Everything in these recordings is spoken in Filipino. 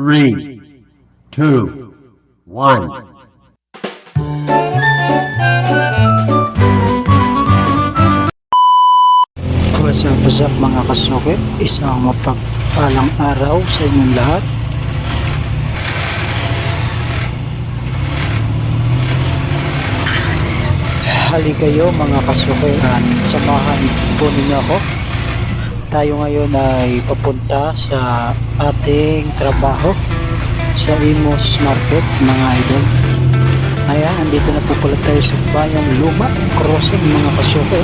three, two, one. What's up, what's up mga kasuki? Isang mapagpalang araw sa inyong lahat. Hali kayo mga kasuki at samahan po ninyo ako. Tayo ngayon ay papunta sa ating trabaho sa Imos Market mga idol. Ayan, andito na po pala tayo sa Bayang Luma Crossing mga kasuki.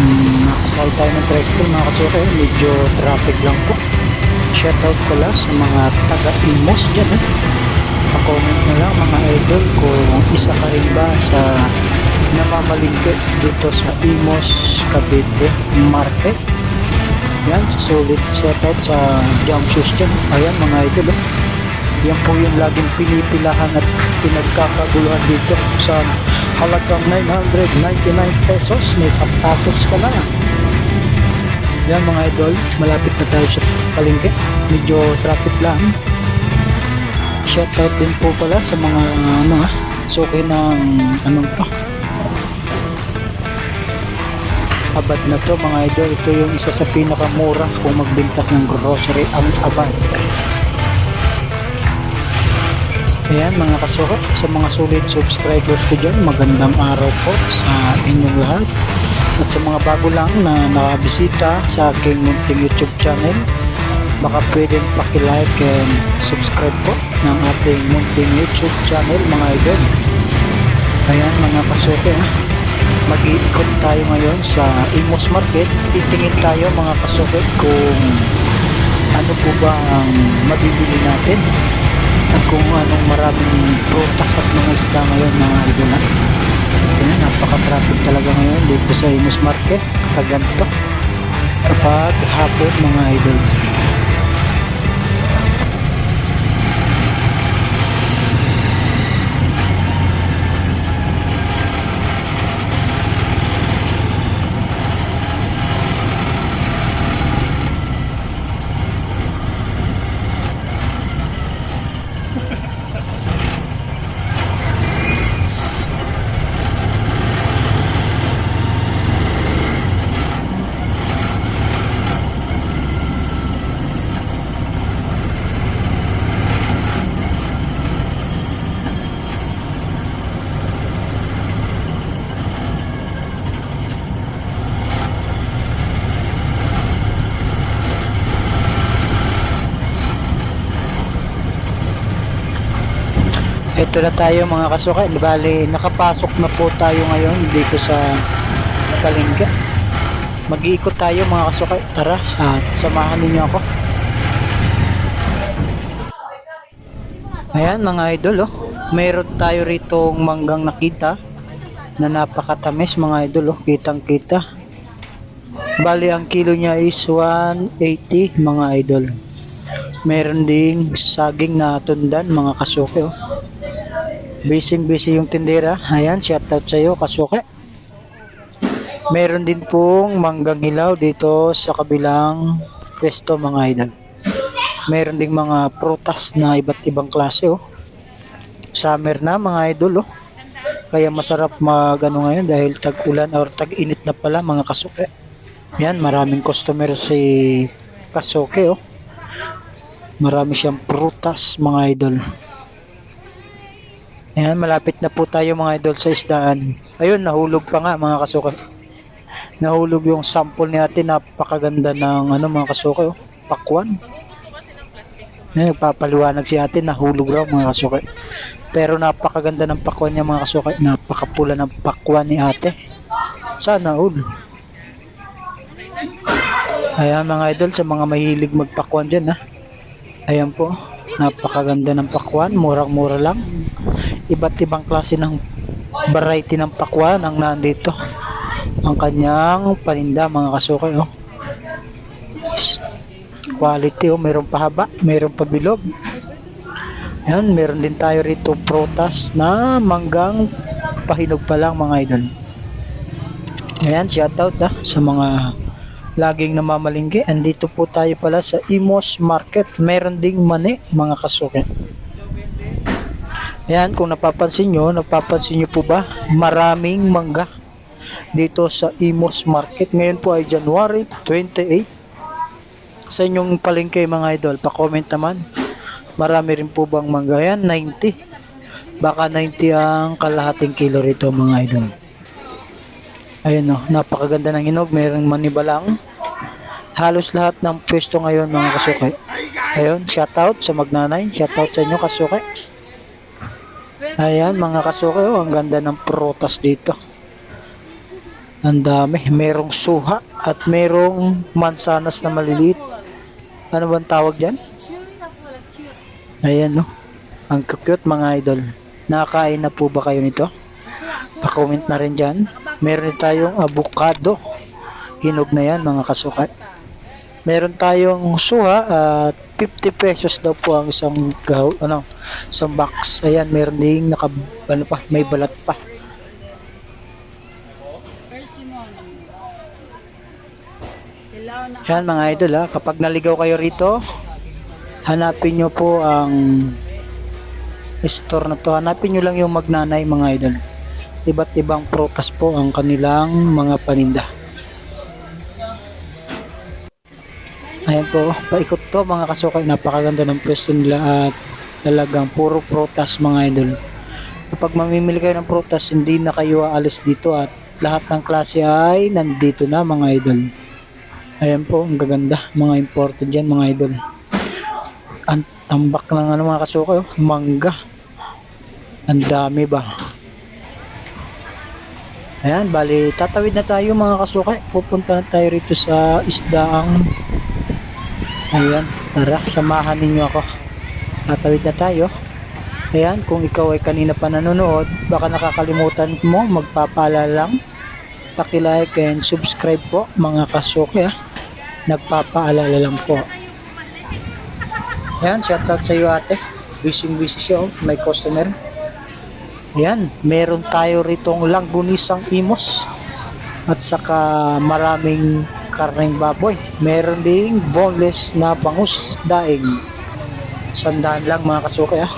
Hmm, nakasakay tayo ng tricycle mga kasuke. Medyo traffic lang po. Shoutout pala sa mga taga-Imos dyan. Eh. Pa-comment na lang mga idol kung isa ka rin ba sa namamalingke dito sa Imos Cavite Market. Yan, solid shoutout sa jump dyan. Ayan mga idol. Eh. Yan po yung laging pinipilahan at pinagkakaguluhan dito sa halagang 999 pesos. May sapatos ka na. Yan mga idol, malapit na tayo sa palengke. Medyo traffic lang. Shoutout din po pala sa mga ano ah, suki ng anong to. Abad na to mga idol. Ito yung isa sa pinakamura kung magbintas ng grocery ang abad. Ayan mga kasuka, sa mga solid subscribers ko dyan, magandang araw po sa inyong lahat. At sa mga bago lang na nakabisita sa aking munting YouTube channel, baka pwedeng paki-like and subscribe po ng ating munting YouTube channel mga idol. Ayan mga kasuka, ha? Mag-iikot tayo ngayon sa Imos Market. Titingin tayo mga kasuka kung ano po ba ang mabibili natin at kung anong maraming prutas at mga isda ngayon mga idol ha. Kaya napaka-traffic talaga ngayon dito sa Imus Market kaganto kapag hapon mga idol. Ito na tayo mga kasuka. Bali, nakapasok na po tayo ngayon dito sa Palengke. Mag-iikot tayo mga kasuka. Tara, at samahan ninyo ako. Ayan mga idol, oh. Meron tayo rito manggang nakita na napakatamis mga idol, oh. Kitang kita. Bali, ang kilo niya is 180 mga idol. Meron ding saging na tundan mga kasuke, oh. Busy busy yung tindera. Ayan, shoutout sa iyo, kasuke. Meron din pong manggang hilaw dito sa kabilang pwesto mga idol. Meron ding mga prutas na iba't ibang klase oh. Summer na mga idol oh. Kaya masarap magano ngayon dahil tag-ulan or tag-init na pala mga kasuke. Yan, maraming customer si kasuke oh. Marami siyang prutas mga idol. Ayan, malapit na po tayo mga idol sa isdaan. Ayun, nahulog pa nga mga kasuke. Nahulog yung sample ni ate, napakaganda ng ano mga kasuke, oh. pakwan. Ayan, nagpapaliwanag si ate, nahulog raw mga kasuke. Pero napakaganda ng pakwan niya mga kasuke, napakapula ng pakwan ni ate. Sana all. Ayan mga idol, sa mga mahilig magpakwan dyan ha. Ayan po, napakaganda ng pakwan, murang-mura lang iba't ibang klase ng variety ng pakwan ang nandito. Ang kanyang paninda mga kasukay oh. Quality oh, mayroon pa haba, mayroon pa bilog. Yan, meron din tayo rito prutas na manggang pahinog pa lang mga idol. Ayan, shoutout ah, sa mga laging namamalinggi. Andito po tayo pala sa Imos Market. Meron ding mani, mga kasuke. Ayan, kung napapansin nyo, napapansin nyo po ba, maraming mangga dito sa Imos Market. Ngayon po ay January 28. Sa inyong palengke mga idol, pa-comment naman. Marami rin po bang mangga? Ayan, 90. Baka 90 ang kalahating kilo rito mga idol. Ayun no, napakaganda ng hinog. Mayroong manibalang. Halos lahat ng pwesto ngayon mga kasukay. Ayun, shoutout sa magnanay. Shoutout sa inyo kasukay. Ayan mga kasukay, oh, ang ganda ng prutas dito. Ang dami. Merong suha at merong mansanas na maliliit. Ano bang tawag dyan? Ayan no. Ang cute mga idol. Nakakain na po ba kayo nito? Pa-comment na rin dyan. Meron tayong avocado. Hinog na yan mga kasukat. Meron tayong suha at 50 pesos daw po ang isang gaw, ano, isang box. Ayan, meron ding naka, ano pa, may balat pa. Ayan mga idol ha, kapag naligaw kayo rito, hanapin nyo po ang store na to. Hanapin nyo lang yung magnanay mga idol. Iba't ibang prutas po ang kanilang mga paninda. Ayan po, paikot to mga kasukay. Napakaganda ng pwesto nila at talagang puro prutas mga idol. Kapag mamimili kayo ng prutas, hindi na kayo aalis dito at lahat ng klase ay nandito na mga idol. Ayan po, ang gaganda. Mga imported dyan, mga idol. Ang tambak ng ano mga kasuka, oh, mangga. Ang dami ba? Ayan, bali, tatawid na tayo mga kasuka. Pupunta na tayo rito sa isdaang. Ayan, tara, samahan ninyo ako. Tatawid na tayo. Ayan, kung ikaw ay kanina pa nanonood, baka nakakalimutan mo, magpapaalala lang paki-like and subscribe po mga kasuki ah. Nagpapaalala lang po. Ayan, shoutout sa iyo ate. Busy busy siya oh, may customer. Ayan, meron tayo ritong langgunisang imos at saka maraming karneng baboy. Meron ding boneless na bangus daing. Sandaan lang mga kasuki ah.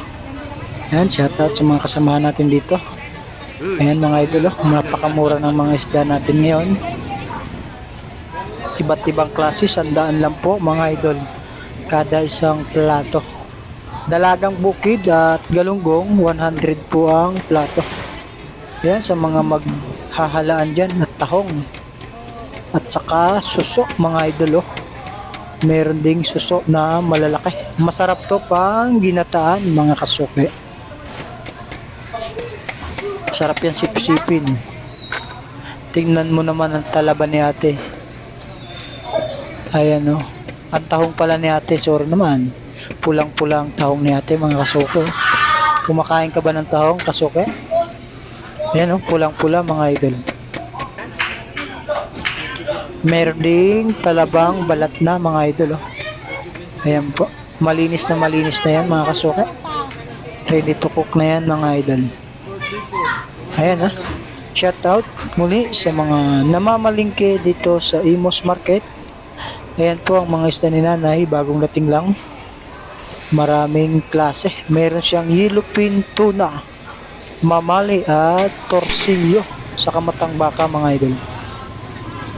Ayan, shoutout sa mga kasamahan natin dito. Ayan mga idol, oh, napakamura ng mga isda natin ngayon. Iba't ibang klase, sandaan lang po mga idol. Kada isang plato. Dalagang bukid at galunggong, 100 po ang plato. Ayan, sa mga maghahalaan dyan, at tahong. At saka suso mga idol, oh. Meron ding suso na malalaki. Masarap to pang ginataan mga kasuke. Sarap yan sip-sipin. Tingnan mo naman ang talaba ni ate. Ayan o. Ang tahong pala ni ate, sorry naman. Pulang-pulang tahong ni ate mga kasuke. Kumakain ka ba ng tahong kasuke? Ayan o, pulang-pula mga idol. Meron ding talabang balat na mga idol o. Ayan po. Malinis na malinis na yan mga kasuke. Ready to cook na yan mga idol. Ayan ha. Shout out muli sa mga namamalingke dito sa Imos Market. Ayan po ang mga isda ni nanay, bagong dating lang. Maraming klase. Meron siyang yellowfin tuna, mamali at torsilyo sa kamatang baka mga idol.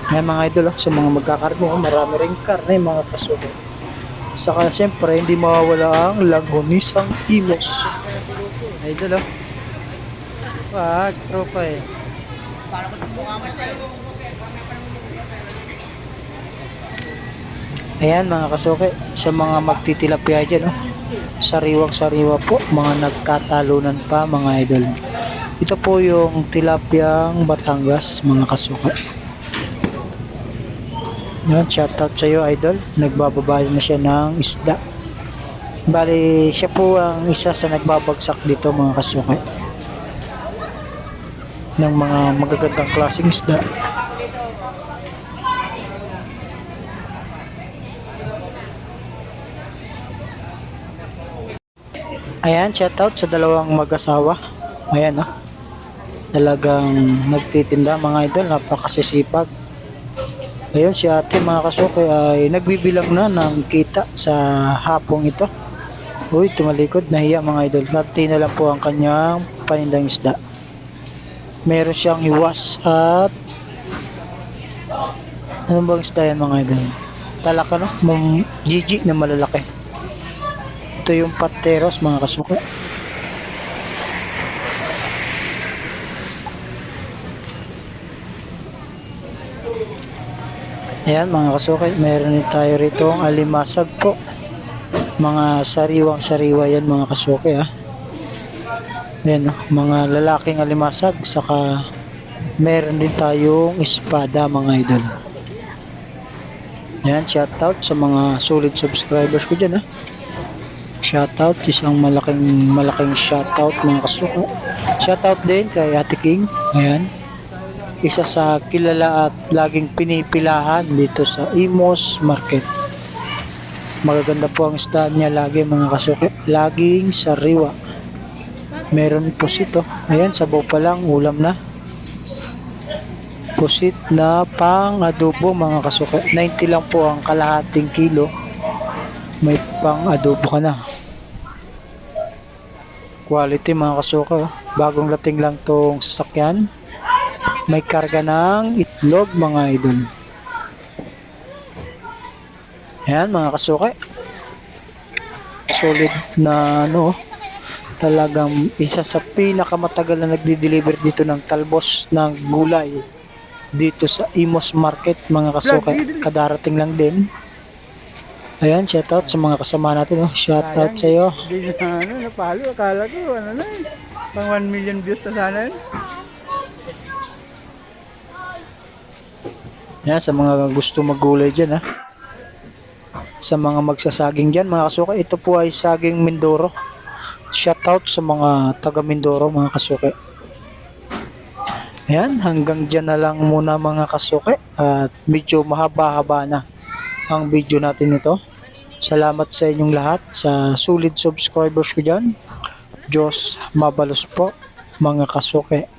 Ayan mga idol, sa mga magkakarne, oh, marami rin karne mga kasuko. Saka siyempre, hindi mawawala ang langhonisang imos. Idol, oh. Wag, tropa eh. Ayan mga kasuke, sa mga magtitilapia dyan, oh. sariwang-sariwa po, mga nagtatalunan pa mga idol. Ito po yung tilapiyang Batangas mga kasuke. Yan, shoutout sa iyo idol, nagbababa na siya ng isda. Bali, siya po ang isa sa nagbabagsak dito mga kasuke ng mga magagandang klaseng isda. Ayan, shoutout sa dalawang mag-asawa. Ayan, oh. Talagang nagtitinda mga idol, napakasisipag. Ayun, si ate mga kasuke ay nagbibilang na ng kita sa hapong ito. Uy, tumalikod, nahiya mga idol. Kati na lang po ang kanyang panindang isda. Meron siyang iwas at ano bang isda yan mga idol? Talaka no? Mum, Gigi na malalaki. Ito yung pateros mga kasuke. Ayan mga kasuke, meron din tayo rito ang alimasag po. Mga sariwang sariwa yan mga kasuke ha. Ayan, no, mga lalaking alimasag saka meron din tayong espada mga idol. Ayan, shoutout sa mga solid subscribers ko dyan ha. Shoutout, isang malaking malaking shoutout mga kasuke. Shoutout din kay Ate King. Ayan isa sa kilala at laging pinipilahan dito sa Imos Market. Magaganda po ang isda niya lagi mga kasuki. Laging sariwa. Meron pusito. Ayan, sabaw pa lang, ulam na. Pusit na pang adobo mga kasuki. 90 lang po ang kalahating kilo. May pang adobo ka na. Quality mga kasuka. oh. Bagong lating lang tong sasakyan may karga ng itlog mga idol. Ayan mga kasuke. Solid na ano, talagang isa sa pinakamatagal na nagdi-deliver dito ng talbos ng gulay dito sa Imos Market mga kasuke. Kadarating lang din. Ayan, shoutout sa mga kasama natin. Oh. Shoutout sa iyo. Hindi na ano, napalo. Akala ko, ano na eh. Pang 1 million views na sana yun. Yan, sa mga gusto maggulay dyan ha. Sa mga magsasaging dyan, mga kasuke, ito po ay saging Mindoro. Shoutout sa mga taga Mindoro, mga kasuke. Ayan, hanggang dyan na lang muna mga kasuke. At medyo mahaba-haba na ang video natin ito. Salamat sa inyong lahat, sa solid subscribers ko dyan. Diyos mabalos po, mga kasuke.